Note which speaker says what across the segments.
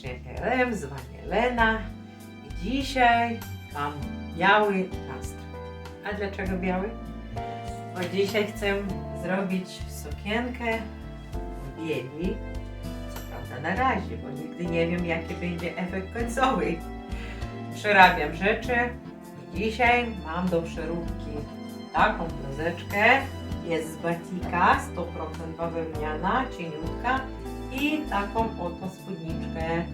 Speaker 1: Szekerem, zwanie Lena i dzisiaj mam biały nastrój. A dlaczego biały? Bo dzisiaj chcę zrobić sukienkę w bieli. Co prawda na razie, bo nigdy nie wiem jaki będzie efekt końcowy. Przerabiam rzeczy i dzisiaj mam do przeróbki taką bluzeczkę. Jest z batika, 100% bawełniana, cieniutka i taką oto spódniczkę,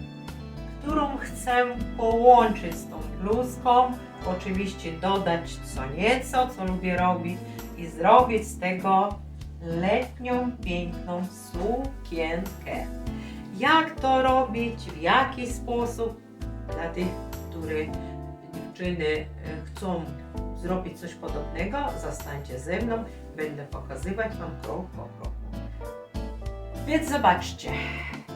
Speaker 1: którą chcę połączyć z tą bluzką. Oczywiście dodać co nieco, co lubię robić i zrobić z tego letnią, piękną sukienkę. Jak to robić, w jaki sposób dla tych, które dziewczyny e, chcą zrobić coś podobnego, zostańcie ze mną, będę pokazywać Wam krok po kroku. Więc zobaczcie,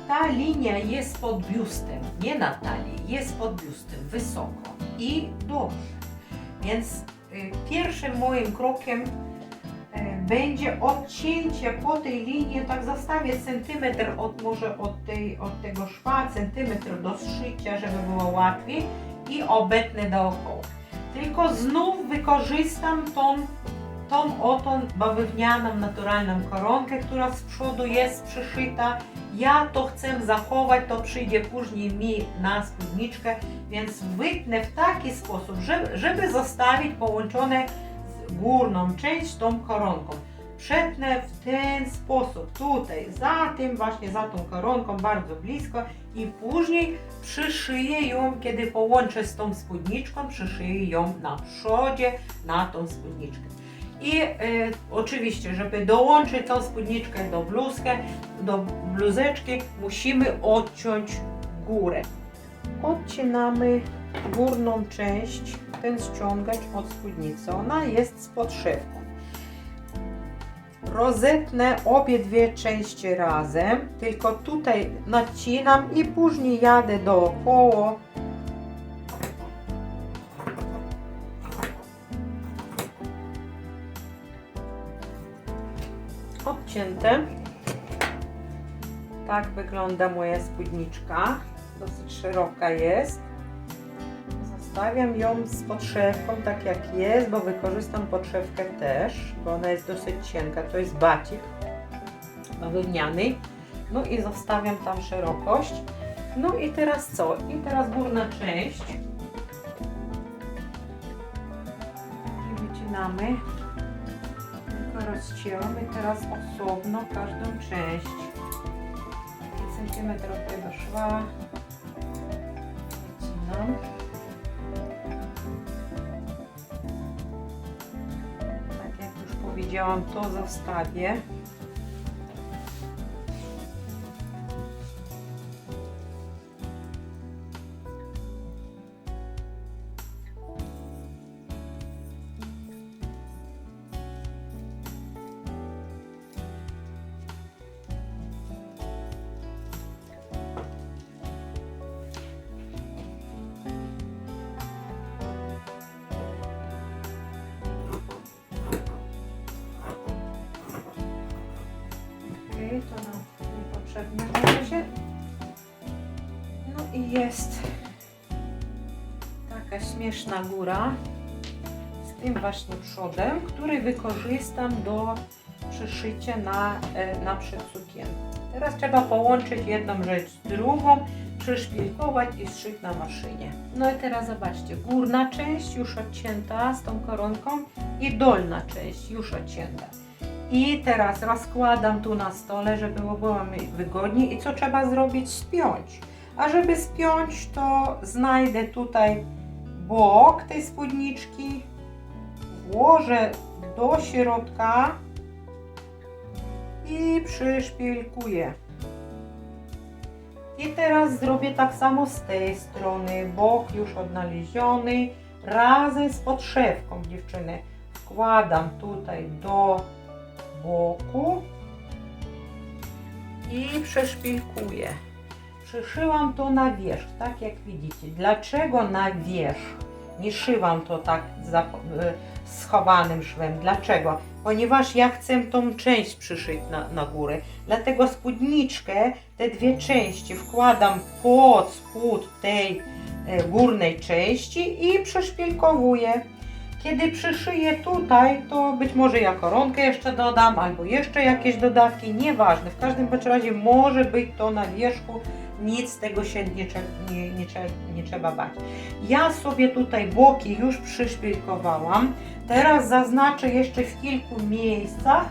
Speaker 1: ta linia jest pod biustem, nie na talii, jest pod biustem, wysoko i dobrze. Więc y, pierwszym moim krokiem y, będzie odcięcie po tej linii, tak zostawię centymetr od, może od, tej, od tego szwa, centymetr do zszycia, żeby było łatwiej i obetnę dookoła. Tylko znów wykorzystam tą tą oto bawełnianą, naturalną koronkę, która z przodu jest przyszyta. Ja to chcę zachować, to przyjdzie później mi na spódniczkę, więc wytnę w taki sposób, żeby, żeby zostawić połączone z górną część tą koronką. Przetnę w ten sposób, tutaj, za tym właśnie, za tą koronką, bardzo blisko i później przyszyję ją, kiedy połączę z tą spódniczką, przyszyję ją na przodzie, na tą spódniczkę. I e, oczywiście, żeby dołączyć tą spódniczkę do bluzkę, do bluzeczki, musimy odciąć górę. Odcinamy górną część, ten ściągacz od spódnicy. Ona jest z podszewką. Rozetnę obie dwie części razem, tylko tutaj nacinam i później jadę dookoła odcięte. Tak wygląda moja spódniczka. Dosyć szeroka jest. Zostawiam ją z podszewką tak jak jest, bo wykorzystam podszewkę też, bo ona jest dosyć cienka. To jest bacik bawełniany. No i zostawiam tam szerokość. No i teraz co? I teraz górna część. I wycinamy rozcięłam i teraz osobno każdą część. 5 cm od tego szła. Wycinam. Tak jak już powiedziałam, to zostawię. Jest taka śmieszna góra z tym właśnie przodem, który wykorzystam do przyszycia na, e, na sukienkę. Teraz trzeba połączyć jedną rzecz z drugą, przyszpilkować i zszyć na maszynie. No i teraz zobaczcie, górna część już odcięta z tą koronką i dolna część już odcięta. I teraz rozkładam tu na stole, żeby było mi wygodniej. I co trzeba zrobić? Spiąć. A żeby spiąć, to znajdę tutaj bok tej spódniczki, włożę do środka i przyszpilkuję. I teraz zrobię tak samo z tej strony. Bok już odnaleziony razem z podszewką dziewczyny. Wkładam tutaj do boku i przeszpilkuję. Przyszyłam to na wierzch, tak jak widzicie. Dlaczego na wierzch? Nie szyłam to tak za, e, schowanym szwem. Dlaczego? Ponieważ ja chcę tą część przyszyć na, na górę. Dlatego spódniczkę, te dwie części wkładam pod spód tej e, górnej części i przeszpilkowuję. Kiedy przyszyję tutaj, to być może ja koronkę jeszcze dodam, albo jeszcze jakieś dodatki, nieważne. W każdym bądź razie może być to na wierzchu, nic z tego się nie, nie, nie, nie trzeba bać. Ja sobie tutaj boki już przyszpilkowałam. Teraz zaznaczę jeszcze w kilku miejscach.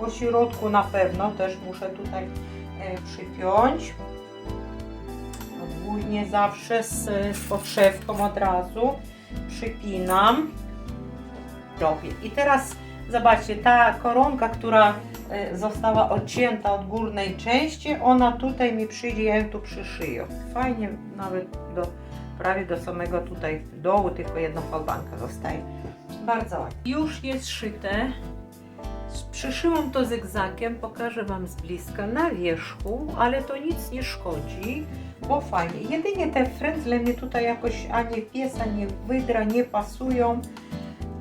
Speaker 1: Po środku na pewno też muszę tutaj e, przypiąć. Ogólnie zawsze z, z podszewką od razu przypinam trochę. I teraz zobaczcie, ta koronka, która e, została odcięta od górnej części, ona tutaj mi przyjdzie, ja ją tu przyszyję. Fajnie, nawet do, prawie do samego tutaj dołu, tylko jedna falbanka zostaje. Bardzo ładnie. Już jest szyte. Przyszyłam to zygzakiem, pokażę Wam z bliska na wierzchu, ale to nic nie szkodzi, bo fajnie. Jedynie te frędzle mnie tutaj jakoś ani pies, ani wydra nie pasują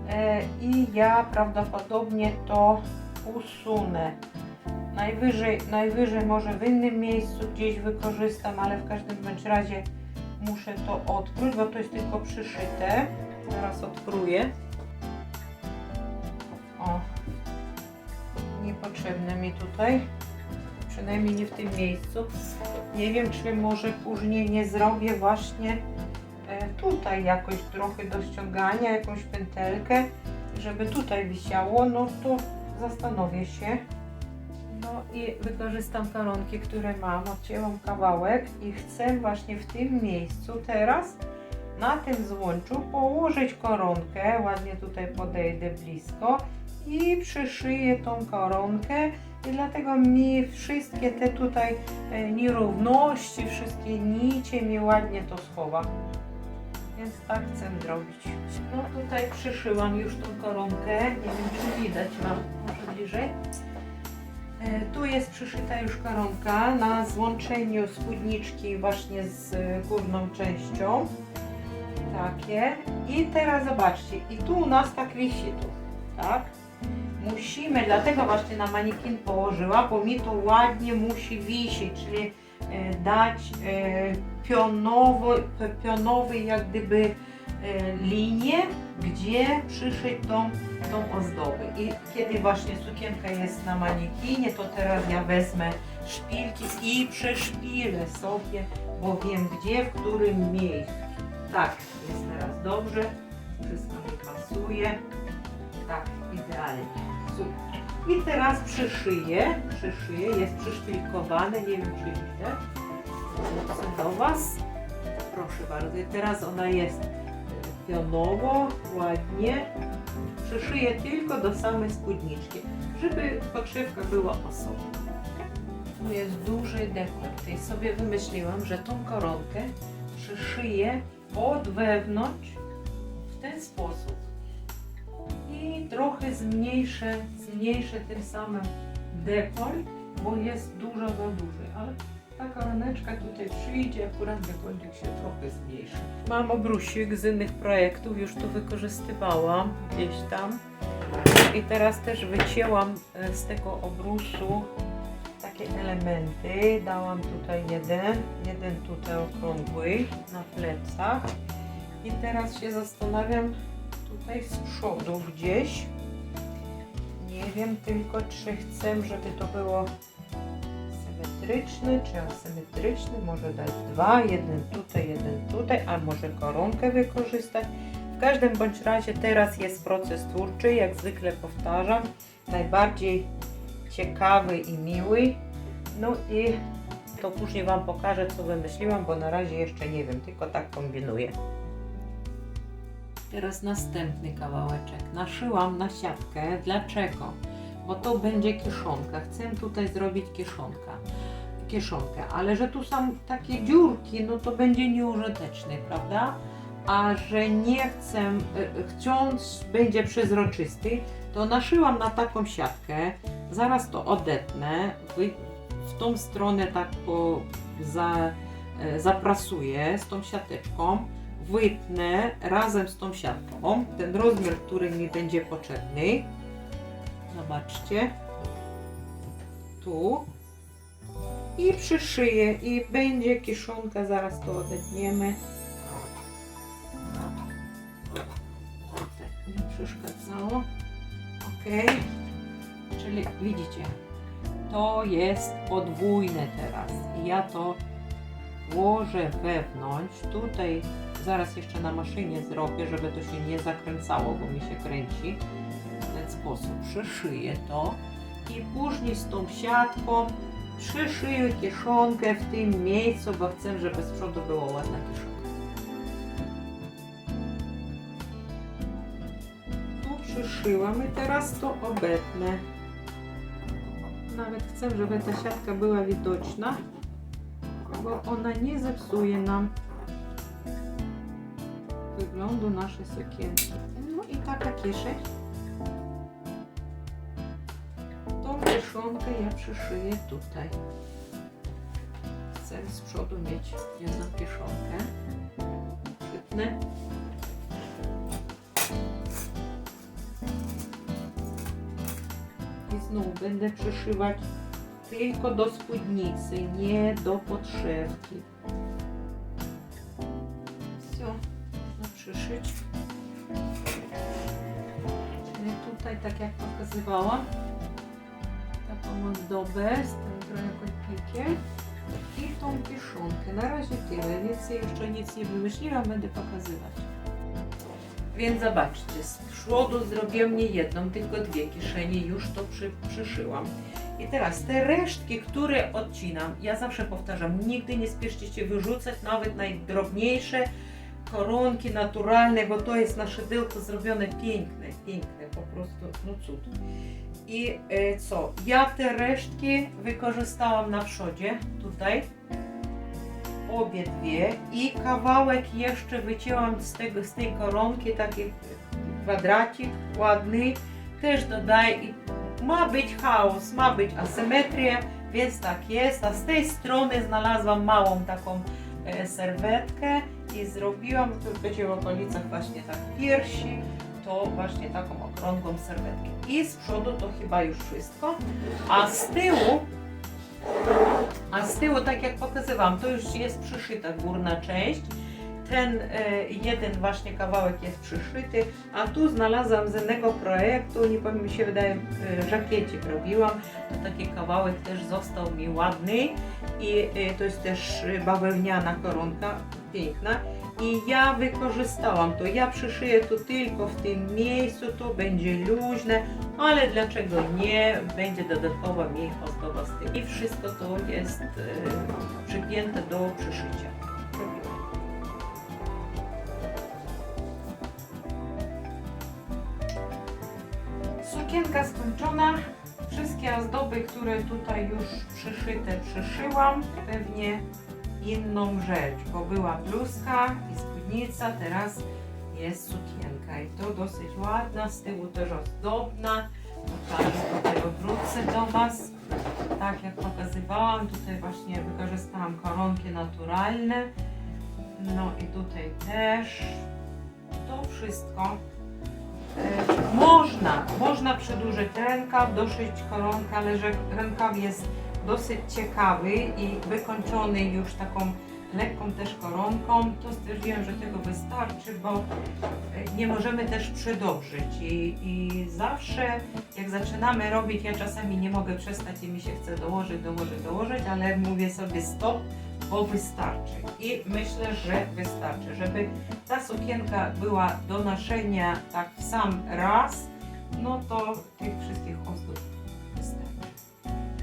Speaker 1: e, i ja prawdopodobnie to usunę. Najwyżej, najwyżej może w innym miejscu gdzieś wykorzystam, ale w każdym bądź razie muszę to odkryć, bo to jest tylko przyszyte. Zaraz odkruję. O, niepotrzebne mi tutaj, przynajmniej nie w tym miejscu. Nie wiem, czy może później nie zrobię właśnie e, tutaj jakoś trochę do ściągania, jakąś pętelkę, żeby tutaj wisiało, no to zastanowię się. No i wykorzystam koronki, które mam, odcięłam kawałek i chcę właśnie w tym miejscu teraz na tym złączu położyć koronkę, ładnie tutaj podejdę blisko i przyszyję tą koronkę i dlatego mi wszystkie te tutaj e, nierówności, wszystkie nicie mi ładnie to schowa. Więc tak chcę zrobić. No tutaj przyszyłam już tą koronkę, nie wiem czy widać Wam, może bliżej. E, Tu jest przyszyta już koronka na złączeniu spódniczki właśnie z górną częścią. Takie. I teraz zobaczcie, i tu u nas tak wisi tu, tak? Musimy, dlatego właśnie na manikin położyła, bo mi to ładnie musi wisieć, czyli e, dać e, pionowy, pionowy jak gdyby e, linię, gdzie przyszyć tą, tą ozdobę. I kiedy właśnie sukienka jest na manikinie, to teraz ja wezmę szpilki i przeszpilę sobie, bo wiem gdzie, w którym miejscu. Tak, jest teraz dobrze, wszystko mi pasuje. Tak, idealnie. I teraz przyszyję, przyszyję, jest przyszpilkowane, nie wiem czy widać. Wrócę do Was. Proszę bardzo, i teraz ona jest pionowo, ładnie. Przyszyję tylko do samej spódniczki, żeby podszywka była osobna. Tu jest duży dekolt i sobie wymyśliłam, że tą koronkę przyszyję od wewnątrz w ten sposób i trochę zmniejszę, zmniejszę tym samym dekolt, bo jest dużo za duży, ale ta koroneczka tutaj przyjdzie, akurat dekoltik się trochę zmniejszy. Mam obrusik z innych projektów, już tu wykorzystywałam gdzieś tam i teraz też wycięłam e, z tego obrusu takie elementy. Dałam tutaj jeden, jeden tutaj okrągły na plecach i teraz się zastanawiam tutaj z przodu gdzieś. Nie wiem tylko, czy chcę, żeby to było symetryczne, czy asymetryczne. Może dać dwa, jeden tutaj, jeden tutaj, a może koronkę wykorzystać. W każdym bądź razie teraz jest proces twórczy, jak zwykle powtarzam. Najbardziej ciekawy i miły. No i to później Wam pokażę, co wymyśliłam, bo na razie jeszcze nie wiem, tylko tak kombinuję. Teraz następny kawałeczek. Naszyłam na siatkę. Dlaczego? Bo to będzie kieszonka. Chcę tutaj zrobić kieszonka. Kieszonkę, ale że tu są takie dziurki, no to będzie nieużyteczne, prawda? A że nie chcę, e, chcąc będzie przezroczysty, to naszyłam na taką siatkę. Zaraz to odetnę, w tą stronę tak po, za, e, zaprasuję z tą siateczką wytnę razem z tą siatką ten rozmiar, który mi będzie potrzebny. Zobaczcie. Tu. I przyszyję i będzie kiszonka, zaraz to odetniemy. Tak, nie przeszkadzało. Ok. Czyli widzicie, to jest podwójne teraz. I ja to włożę wewnątrz. Tutaj zaraz jeszcze na maszynie zrobię, żeby to się nie zakręcało, bo mi się kręci. W ten sposób przyszyję to i później z tą siatką przyszyję kieszonkę w tym miejscu, bo chcę, żeby z przodu była ładna kieszonka. Tu przyszyłam i teraz to obetnę. Nawet chcę, żeby ta siatka była widoczna, bo ona nie zepsuje nam wyglądu naszej sukienki. No i taka kieszeń. Tą kieszonkę ja przyszyję tutaj. Chcę z przodu mieć jedną kieszonkę. Przytnę. I znów będę przyszywać tylko do spódnicy, nie do podszewki. Tutaj, tak jak pokazywałam, taką ozdobę z tym trochę kotlikiem i tą kieszonkę. Na razie tyle, więcej jeszcze nic nie wymyśliłam, będę pokazywać. Więc zobaczcie, z przodu zrobiłam nie jedną, tylko dwie kieszenie, już to przy, przyszyłam. I teraz te resztki, które odcinam, ja zawsze powtarzam, nigdy nie spieszcie się wyrzucać nawet najdrobniejsze koronki naturalne, bo to jest na szydełko zrobione piękne, piękne, po prostu, no cud. I e, co? Ja te resztki wykorzystałam na przodzie, tutaj, obie dwie. I kawałek jeszcze wycięłam z, tego, z tej koronki, taki kwadracik ładny, też dodaję i ma być chaos, ma być asymetria, więc tak jest, a z tej strony znalazłam małą taką e, serwetkę i zrobiłam, to będzie w okolicach właśnie tak piersi, to właśnie taką okrągłą serwetkę. I z przodu to chyba już wszystko, a z tyłu a z tyłu, tak jak pokazywałam, to już jest przyszyta górna część. Ten e, jeden właśnie kawałek jest przyszyty, a tu znalazłam z innego projektu, nie powiem, mi się wydaje, e, żakiecik robiłam, to taki kawałek też został mi ładny i e, to jest też bawełniana koronka, piękna. I ja wykorzystałam to, ja przyszyję to tylko w tym miejscu, to będzie luźne, ale dlaczego nie, będzie dodatkowa mi ozdoba z tym. I wszystko to jest przypięte do przyszycia. Ozdoby, które tutaj już przyszyte, przyszyłam. Pewnie inną rzecz, bo była bluzka i spódnica, teraz jest sukienka i to dosyć ładna, z tyłu też ozdobna. Pokażę, do tego wrócę do Was. Tak jak pokazywałam, tutaj właśnie wykorzystałam koronki naturalne. No i tutaj też. To wszystko. E, Można, można przedłużyć rękaw, doszyć koronkę, ale że rękaw jest dosyć ciekawy i wykończony już taką lekką też koronką, to stwierdziłam, że tego wystarczy, bo e, nie możemy też przedobrzyć. I, i zawsze jak zaczynamy robić, ja czasami nie mogę przestać i mi się chce dołożyć, dołożyć, dołożyć, ale mówię sobie stop, bo wystarczy i myślę, że wystarczy, żeby ta sukienka była do noszenia tak w sam raz, no to tych wszystkich ozdób wystarczy.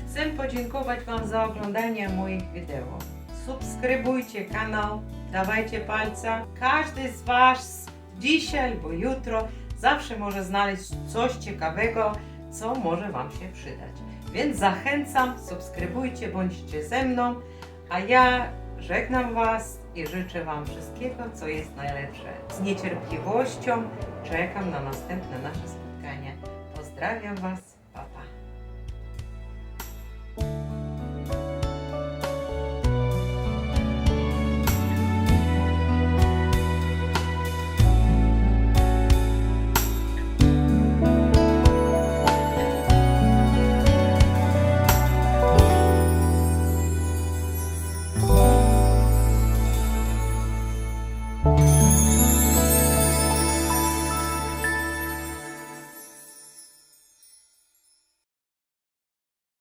Speaker 1: Chcę podziękować Wam za oglądanie moich wideo. Subskrybujcie kanał, dawajcie palca. Każdy z Was dzisiaj albo jutro zawsze może znaleźć coś ciekawego, co może Wam się przydać. Więc zachęcam, subskrybujcie, bądźcie ze mną, a ja żegnam Was i życzę Wam wszystkiego, co jest najlepsze. Z niecierpliwością czekam na następne nasze spotkanie. Pozdrawiam Was.